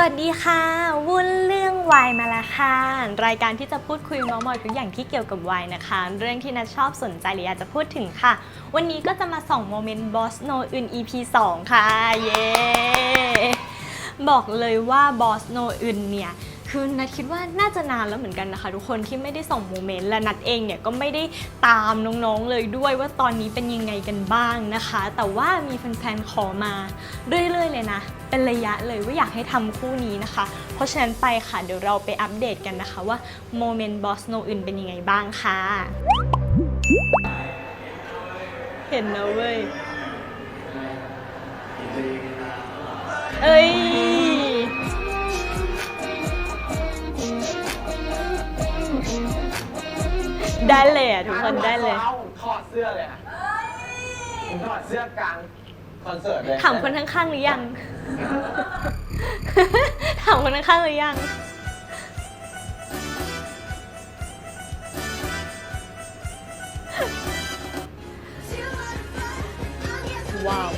วัสดีค่ะ วุ่นเรื่องวายมาแล้วค่ะ รายการที่จะพูดคุยมอมอยทุกอย่างที่เกี่ยวกับวายนะคะ เรื่องที่นัทชอบสนใจหรืออยากจะพูดถึงค่ะ วันนี้ก็จะมาส่องโมเมนต์บอสโนอื่น EP 2 ค่ะ เย้ บอกเลยว่าบอสโนอื่นเนี่ย คือนัดคิดว่าน่าจะนานแล้วเหมือนกันนะคะ ทุกคนที่ไม่ได้ส่องโมเมนต์และนัดเองเนี่ยก็ไม่ได้ตามน้องๆเลยด้วยว่าตอนนี้เป็นยังไงกันบ้างนะคะ แต่ว่ามีแฟนๆขอมาเรื่อยๆเลยนะ เป็นระยะเลยว่าอยากให้ทำคู่นี้นะคะ เพราะฉะนั้นไปค่ะเดี๋ยวเราไปอัปเดตกันนะคะว่าโมเมนต์บอสโนอื่นเป็นยังไงบ้างค่ะ เห็นนะเว้ย เอ้ย ได้เลยอะทุกคนได้เลย อาผมถอดเสื้อเลยอะผมถอดเสื้อกลางคอนเสิร์ตเลยถามคนข้างๆหรือยัง ถามคนข้างๆหรือยัง ว้าว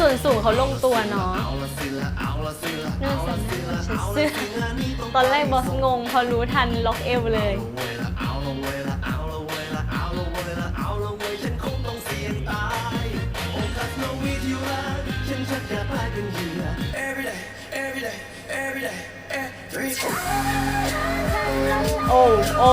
ส่วนสูงเขาลงตัวเนาะน่าจะน่าจะเสื้อตอนแรกบอสงง พอรู้ทันล็อกเอวเลย Every day, every day, every day, every day. โอ้โอ้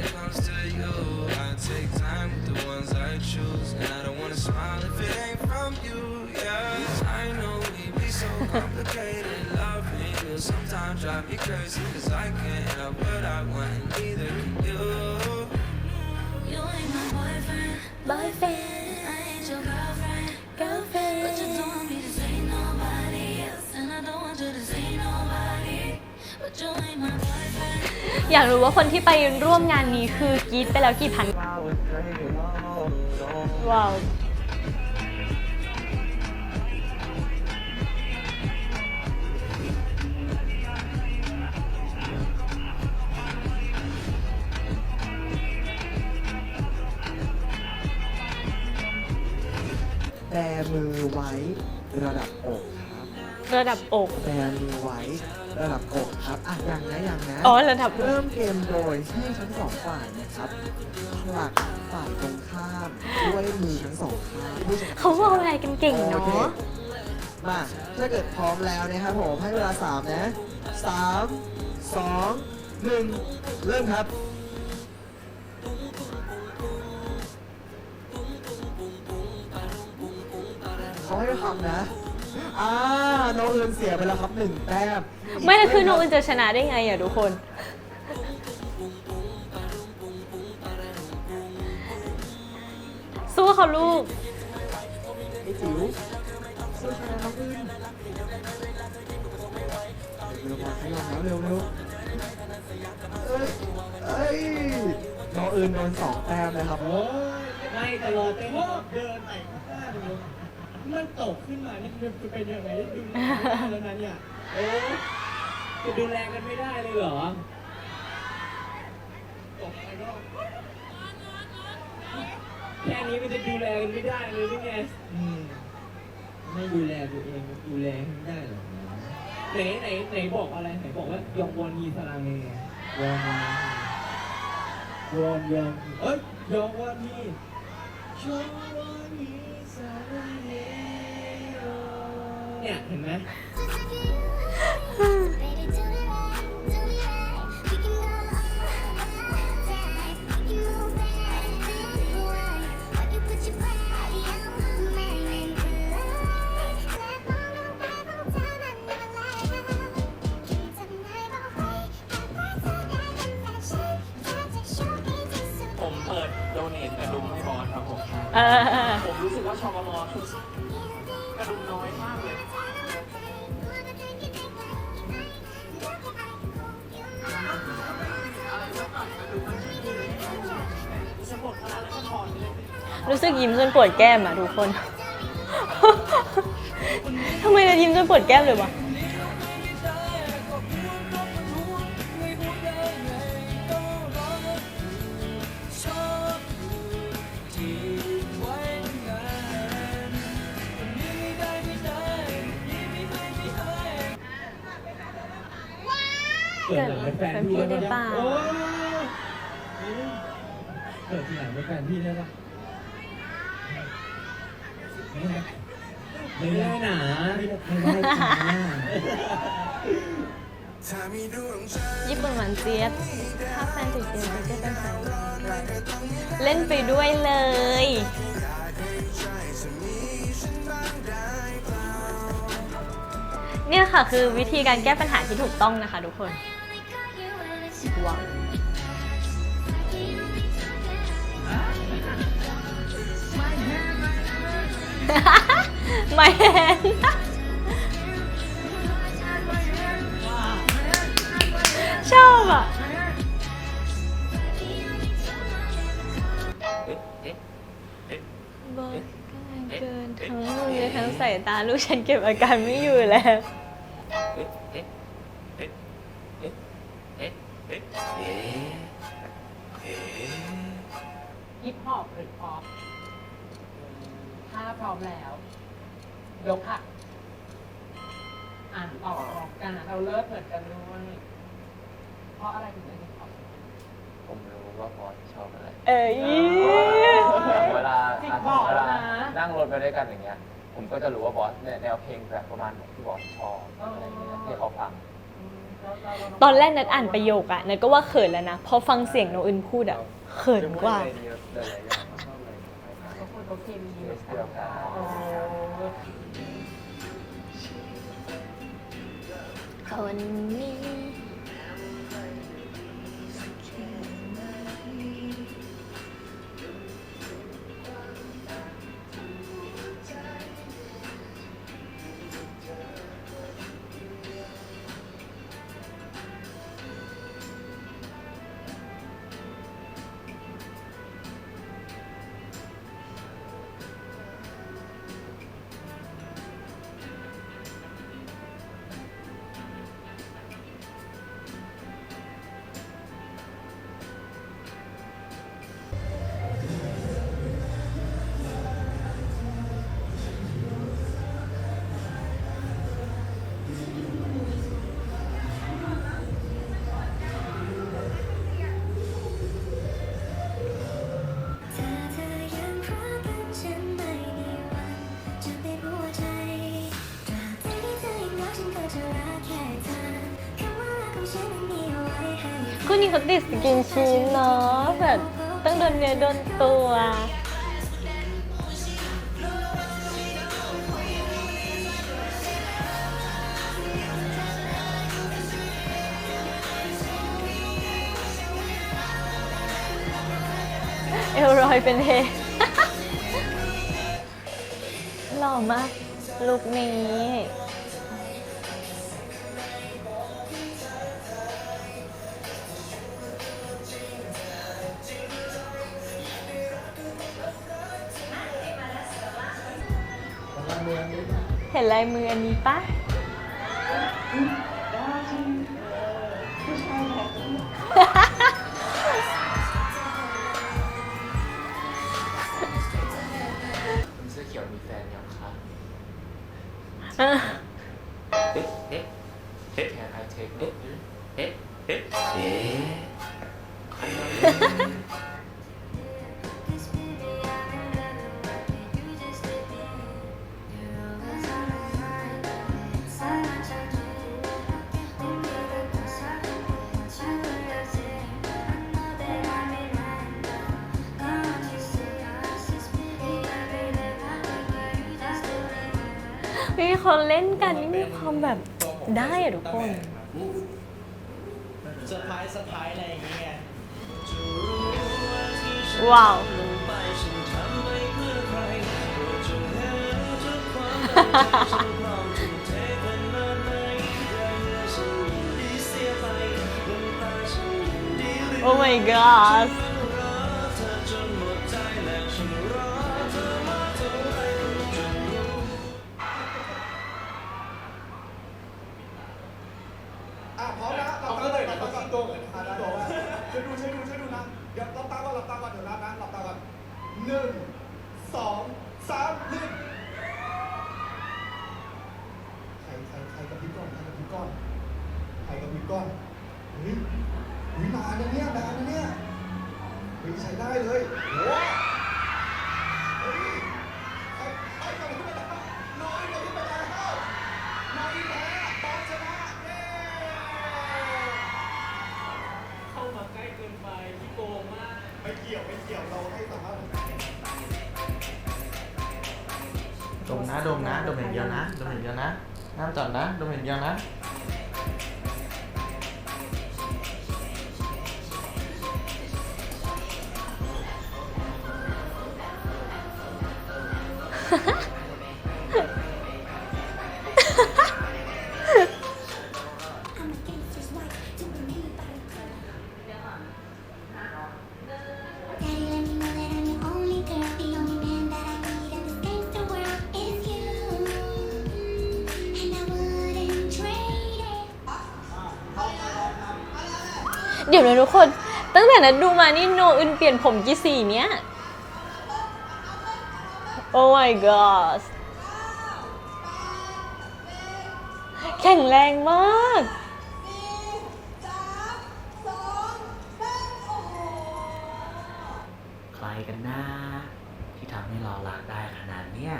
the ones I choose, and I don't wanna smile if it ain't from you. Yeah, I know we be so complicated. Loving you sometimes drive me crazy, cause I can't help what I want, and neither can you. You ain't my boyfriend, boyfriend I ain't your girlfriend. But you girlfriend me อยากรู้ว่าคนที่ไปร่วมงานนี้คือกรีดไปแล้วกี่พัน ว้าว แบมือไว้ระดับอกครับ ระดับอก แบมือไว้ ระดับอกครับอะอย่างนะอย่างนะ อ๋อระดับ เริ่มเกมโดยให้ทั้งสองฝ่ายนะครับผลักฝ่ายตรงข้ามด้วยมือทั้งสองข้างผู้ชนะเขาว่าอะไรกันเก่งโอเนาคะ มาถ้าเกิดพร้อมแล้วนะครับผมให้เวลา3นะ3 2 1เริ่มครับ เขาให้ทำนะ อ่าโนองอื่นเสียไปแล้วครับหนึ่งแต้มไม่แล้วคือโนอื่นจะชนะได้ไงอะทุกคน สู้เขาลูก ไอ้จิ๋วสู้ชนะน้องอื่นเร็วมาขยับแล้วเร็วเร็วเอ้ยเอ้ยน้องอื่นโดนสองแต้มเลยครับไม่ตลอดเต้นเดินไปข้างหน้าดู มันตกขึ้นมานี่มันเป็นยังไงดูไม่ได้แล้วนะเนี่ยโอ้จะดูแลกันไม่ได้เลยเหรอตกไปก็แค่นี้มันจะดูแลกันไม่ได้เลยหรือไงอืมไม่ดูแลตัวเองดูแลให้ได้หรอกนะไหนไหนไหนบอกอะไรไหนบอกว่ายองวอนมีสลังเงวอนนะวอนยอมเอ้ยยองวอนมีชองวอนมีสลัง เงเนี่ยเห็นไหม รู้สึกยิ้มจนปวดแก้มอะทุกคน ทำไมเรายิ้มจนปวดแก้มเลยวะเกิดหลังเป็นแฟนพี่ได้ปะโอ้เกิดที่หลังเป็นแฟนพี่ได้ปะ ไม่ได้ไม่ได้หนาไม่ได้จ้าญี่ปุ่นหวานเจี๊ยบถ้าแฟนติดเกมจะได้เป็นแฟนเล่นไปด้วยเลยเนี่ยค่ะคือวิธีการแก้ปัญหาที่ถูกต้องนะคะทุกคนว้าว ไม่เห็นชอบอะบอกเกินทั้งมือทั้งสายตาลูกฉันเก็บอาการไม่อยู่แล้วาพร้อมแล้ว ยกค่ะ อ่านต่อพร้อมกันเราเลิศเหมือนกันด้วยเพราะอะไรถึงได้ฮิปฮอปผมรู้ว่าบอสชอบอะไร เอ้ย เวลาจริงบอกเวลานะนั่งรถไปด้วยกันอย่างเงี้ย ผมก็จะรู้ว่าบอสเนี่ยแนวเพลงแบบประมาณไหนที่บอสชอบอะไรเงี้ยที่เขาฟัง เราเราเราตอนแรกนัดอ่านประโยคอะนัดก็ว่าเขินแล้วนะ พอฟังเสียงโนอื่นพูดอะเขินกว่าเดี๋ยวเดี๋ยวอะไรอย่างชอบอะไรทุกคนเขาเค สเดียวกันคนนี้ เขาติดสกินชีสเนาะแบบต้องโดนเนื้อโดนตัว เอลรอยเป็นเฮหล่อมากลุคนี้ เห็นลายมืออันนี้ปะคุณเสื้อเขียวมีแฟนยังคะ พี่เขาเล่นกันนี่มีความแบบได้อะทุกคนเซอร์ไพรส์เซอร์ไพรส์อะไรอย่างเงี้ยว้าวโอ้ my god ห ไม่เกี่ยวไม่เกี่ยวเราให้สัมภาษณ์ดมนะดมนะดมอย่างเดียวนะดมอย่างเดียวนะห้ามจอดนะดมอย่างเดียวนะ เดี๋ยวนะทุกคน ตั้งแต่นั้นดูมานี่โนอึนเปลี่ยนผมกี่สีเนี้ย Oh my god แข็งแรงมากใครกันนะ ที่ทำให้เรารักได้ขนาดเนี้ย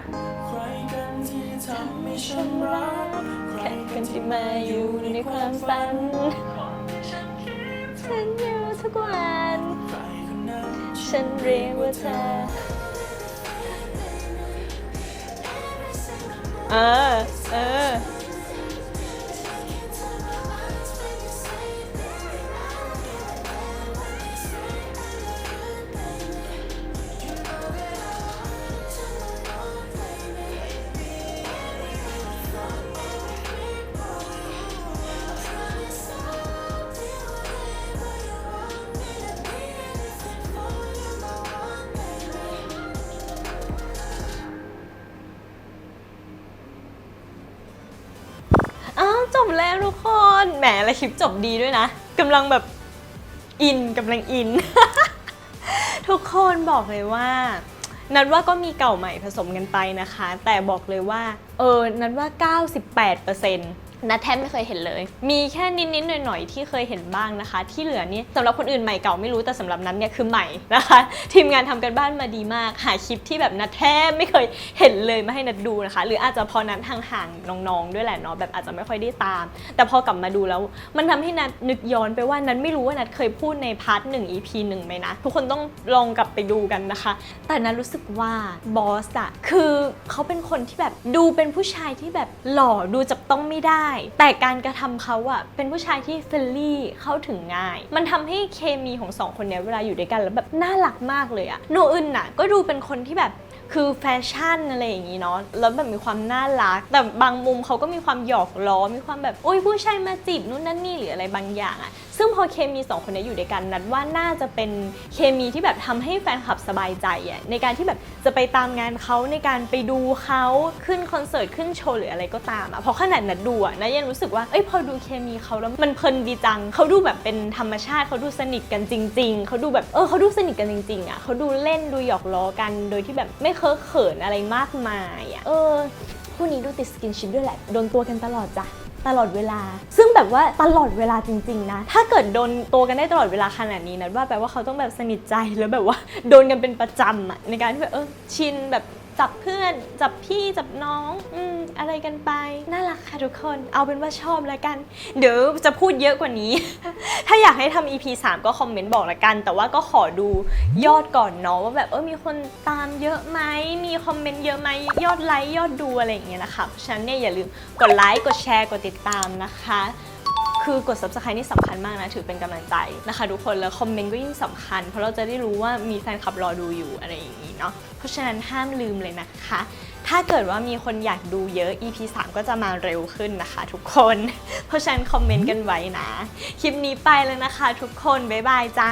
ใครกันที่ทำให้ฉันรักแค่กันที่มาอยู่ในความฝันฉันอยู่ทุ กวัน ฉันเรียกว่าเธอ เออ เออ และคลิปจบดีด้วยนะกำลังแบบอินกำลังอิน ทุกคนบอกเลยว่า นัดว่าก็มีเก่าใหม่ผสมกันไปนะคะ แต่บอกเลยว่า เออ นัดว่า 98% นัดแทบไม่เคยเห็นเลย มีแค่นิดๆหน่อยๆที่เคยเห็นบ้างนะคะ ที่เหลือนี่สำหรับคนอื่นใหม่เก่าไม่รู้แต่สำหรับนัดเนี่ยคือใหม่นะคะ ทีมงานทำกันบ้านมาดีมาก หาคลิปที่แบบนัดแทบไม่เคยเห็นเลยมาให้นัดดูนะคะ หรืออาจจะพอนัดห่างๆน้องๆ ด้วยแหละเนาะแบบอาจจะไม่ค่อยได้ตาม แต่พอกลับมาดูแล้ว มันทำให้นัดนึกย้อนไปว่านัดไม่รู้ว่านัดเคยพูดในพาร์ทหนึ่ง EP หนึ่งไหมนะทุกคนต้องลองกลับไปดูกันนะคะ แต่นัดรู้สึกว่าบอสอะคือเขาเป็นคนที่แบบดูเป็นผู้ชายที่แบบหล่อดูจับต้องไม่ได้แต่การกระทำเขาอะเป็นผู้ชายที่เฟรนลี่เข้าถึงง่าย มันทำให้เคมีของสองคนเนี้ยเวลาอยู่ด้วยกันแล้วแบบน่ารักมากเลยอะโนอึนน่ะก็ดูเป็นคนที่แบบ คือแฟชั่นอะไรอย่างนี้เนาะแล้วแบบมีความน่ารัก แต่บางมุมเขาก็มีความหยอกล้อมีความแบบโอ้ยผู้ชายมาจีบนู่นนั่นนี่หรืออะไรบางอย่างอะซึ่งพอเคมีสองคนนี้อยู่ด้วยกันนัดว่าน่าจะเป็นเคมีที่แบบทำให้แฟนคลับสบายใจอะในการที่แบบจะไปตามงานเขาในการไปดูเขาขึ้นคอนเสิร์ตขึ้นโชว์หรืออะไรก็ตามอะเพราะขนาดนัดดูอะนะยังรู้สึกว่าเอ้ยพอดูเคมีเขาแล้วมันเพลินดีจังเขาดูแบบเป็นธรรมชาติเขาดูสนิทกันจริง ๆเขาดูแบบเออเขาดูสนิทกันจริงๆอะเขาดูเล่นดูหยอกล้อกันโดยที่แบบไม่เคเคอะเขินอะไรมากมายอะเออคู่นี้ดูติดสกินชิปด้วยแหละ โดนตัวกันตลอดจ้ะตลอดเวลา ซึ่งแบบว่าตลอดเวลาจริง ๆ นะ ถ้าเกิดโดนตัวกันได้ตลอดเวลาขนาดนี้นะว่าแปลว่าเขาต้องแบบสนิทใจแล้วแบบว่า โดนกันเป็นประจำอะในการที่แบบเออชินแบบ จับเพื่อน จับพี่จับน้องอืมอะไรกันไป น่ารักค่ะทุกคน เอาเป็นว่าชอบแล้วกัน เดี๋ยวจะพูดเยอะกว่านี้ ถ้าอยากให้ทำ EP 3 ก็คอมเมนต์บอกละกัน แต่ว่าก็ขอดูยอดก่อนเนาะว่าแบบเออมีคนตามเยอะไหมมีคอมเมนต์เยอะไหมยอดไลค์ยอดดูอะไรอย่างเงี้ยนะคะเพราะฉะนั้นเนี่ยอย่าลืมกดไลค์กดแชร์กดติดตามนะคะ คือกด subscribe นี่สำคัญมากนะ ถือเป็นกำลังใจนะคะทุกคนแล้วคอมเมนต์ก็ยิ่งสำคัญ เพราะเราจะได้รู้ว่ามีแฟนคลับรอดูอยู่อะไรอย่างนี้เนาะเพราะฉะนั้นห้ามลืมเลยนะคะ ถ้าเกิดว่ามีคนอยากดูเยอะ EP 3 ก็จะมาเร็วขึ้นนะคะทุกคน เพราะฉะนั้นคอมเมนต์กันไว้นะ คลิปนี้ไปแล้วนะคะ ทุกคนบ๊ายบายจ้า